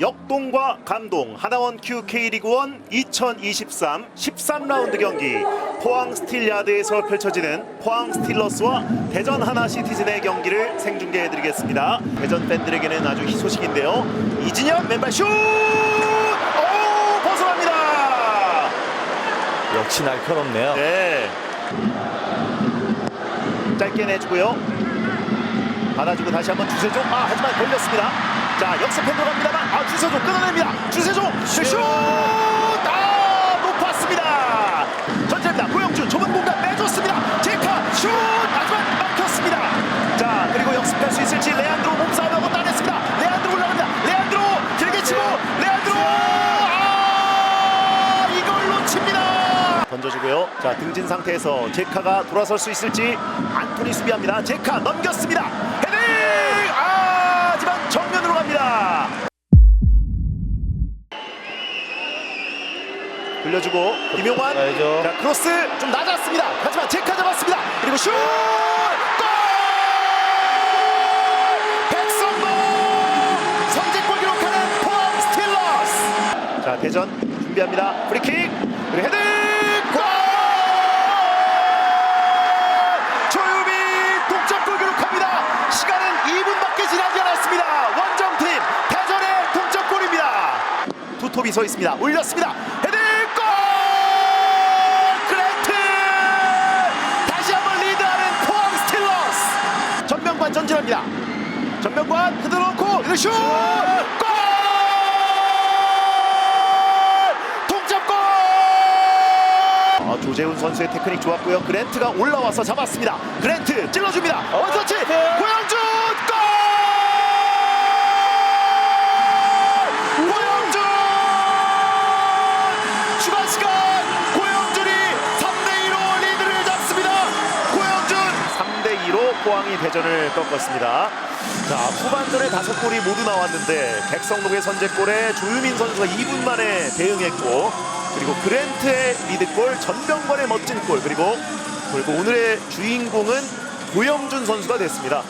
역동과 감동 하나원 큐 K리그1 2023 13라운드 경기 포항 스틸야드에서 펼쳐지는 포항 스틸러스와 대전 하나시티즌의 경기를 생중계해드리겠습니다. 대전 팬들에게는 아주 희소식인데요. 이진현 맨발 슛! 오 벗어납니다. 역시 날카롭네요. 네. 짧게 내주고요. 받아주고 다시 한번 주세종. 아 하지만 걸렸습니다. 자 역습 팬도 갑니다만 아 주세종 끊어냅니다. 주세종 슛! 아 높았습니다. 전체입니다. 고영준 좁은 공간 빼줬습니다. 제카 슛! 하지만 막혔습니다. 자 그리고 역습할 수 있을지 레안드로 몸싸움하고 따냈습니다. 레안드로 올라갑니다. 레안드로 길게 치고 레안드로 아 이걸 놓칩니다. 던져주고요. 자 등진 상태에서 제카가 돌아설 수 있을지 안토니 수비합니다. 제카 넘겼습니다. 돌려주고 김용환. 가야죠. 자 크로스 좀 낮았습니다. 하지만 제카 잡았습니다. 그리고 슛! 골! 백성동 선제골 기록하는 포항 스틸러스. 자 대전 준비합니다. 프리킥 그리고 헤딩 골! 조유미 동점골 기록합니다. 시간은 2분밖에 지나지 않았습니다. 원정팀 대전의 동점골입니다. 두 톱이 서 있습니다. 올렸습니다. 전명관 흔들어놓고 슛! 골! 동점골! 아, 조재훈 선수의 테크닉 좋았고요. 그랜트가 올라와서 잡았습니다. 그랜트 찔러줍니다. 원터치 고영준 포항이 대전을 꺾었습니다. 자 후반전에 다섯 골이 모두 나왔는데 백성록의 선제골에 조유민 선수가 2분 만에 대응했고 그리고 그랜트의 리드골 전병건의 멋진 골 그리고 그리고 오늘의 주인공은 고영준 선수가 됐습니다.